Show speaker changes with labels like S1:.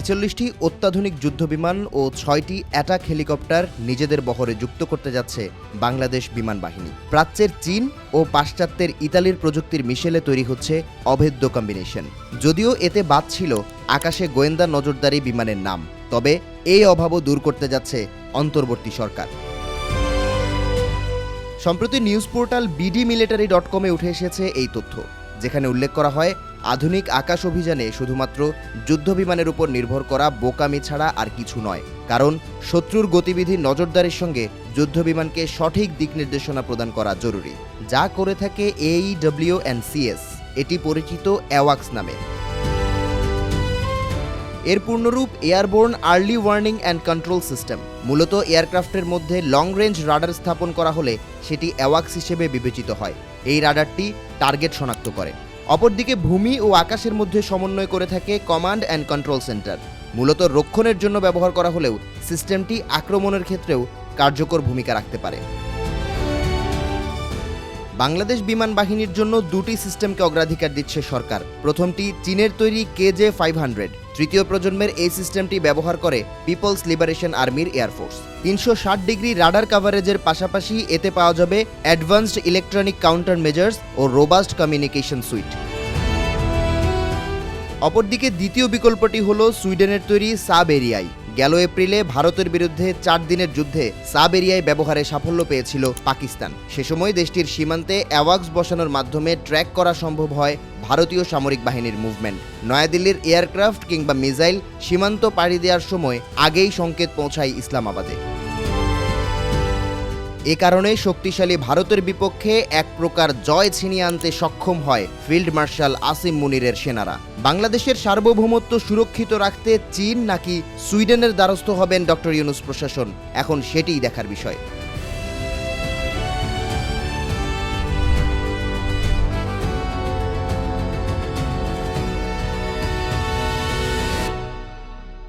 S1: ছেচল্লিশটি অত্যাধুনিক যুদ্ধবিমান ও ছয়টি অ্যাটাক হেলিকপ্টার নিজেদের বহরে যুক্ত করতে যাচ্ছে বাংলাদেশ বিমান বাহিনী। প্রাচ্যের চীন ও পাশ্চাত্যের ইতালির প্রযুক্তির মিশেলে তৈরি হচ্ছে অভেদ্য কম্বিনেশন। যদিও এতে বাদ ছিল আকাশে গোয়েন্দা নজরদারি বিমানের নাম, তবে এই অভাবও দূর করতে যাচ্ছে অন্তর্বর্তী সরকার। সম্প্রতি news portal BD military dot কমে উঠে এসেছে এই তথ্য, যেখানে উল্লেখ করা হয় আধুনিক আকাশ অভিযানে শুধুমাত্র যুদ্ধবিমানের উপর নির্ভর করা বোকামি ছাড়া আর কিছু নয়, কারণ শত্রুর গতিবিধি নজরদারির সঙ্গে যুদ্ধবিমানকে সঠিক দিক নির্দেশনা প্রদান করা জরুরি। যা করে থাকে এইডব্লিউ অ্যান্ড সিএস এটি পরিচিত অ্যাওয়াক্স নামে। এর পূর্ণরূপ airborne early warning and control system. মূলত এয়ারক্রাফটের মধ্যে লং রেঞ্জ রাডার স্থাপন করা হলে সেটি অ্যাওয়াক্স হিসেবে বিবেচিত হয়। এই রাডারটি টার্গেট শনাক্ত করে। অপরদিকে ভূমি ও আকাশের মধ্যে সমন্বয় করে থাকে কমান্ড অ্যান্ড কন্ট্রোল সেন্টার। মূলত রক্ষণের জন্য ব্যবহার করা হলেও সিস্টেমটি আক্রমণের ক্ষেত্রেও কার্যকর ভূমিকা রাখতে পারে। বাংলাদেশ বিমান বাহিনীর জন্য দুটি সিস্টেমকে অগ্রাধিকার দিচ্ছে সরকার। প্রথমটি চীনের তৈরি কেজে ফাইভ হান্ড্রেড। তৃতীয় প্রজন্মের এই সিস্টেমটি ব্যবহার করে পিপলস লিবারেশন আর্মির এয়ারফোর্স তিনশো ষাট ডিগ্রি রাডার কাভারেজের পাশাপাশি এতে পাওয়া যাবে অ্যাডভান্সড ইলেকট্রনিক কাউন্টার মেজার্স ও রোবাস্ট কমিউনিকেশন সুইট অপরদিকে দ্বিতীয় বিকল্পটি হল সুইডেনের তৈরি সাব এরিয়াই গেল এপ্রিলে ভারতের বিরুদ্ধে চার দিনের যুদ্ধে সাব এরিয়ায় ব্যবহারে সাফল্য পেয়েছিল পাকিস্তান। সে সময় দেশটির সীমান্তে অ্যাওয়াক্স বসানোর মাধ্যমে ট্র্যাক করা সম্ভব হয় ভারতীয় সামরিক বাহিনীর মুভমেন্ট। নয়াদিল্লির এয়ারক্রাফট কিংবা মিসাইল সীমান্ত পাড়ি দেওয়ার সময় আগেই সংকেত পৌঁছায় ইসলামাবাদে। এ কারণে শক্তিশালী ভারতের বিপক্ষে এক প্রকার জয় ছিনিয়ে আনতে সক্ষম হয় ফিল্ড মার্শাল আসিম মুনিরের সেনারা। বাংলাদেশের সার্বভৌমত্ব সুরক্ষিত রাখতে চীন নাকি সুইডেনের দ্বারস্থ হবেন ডক্টর ইউনুস প্রশাসন। এখন সেটিই দেখার বিষয়।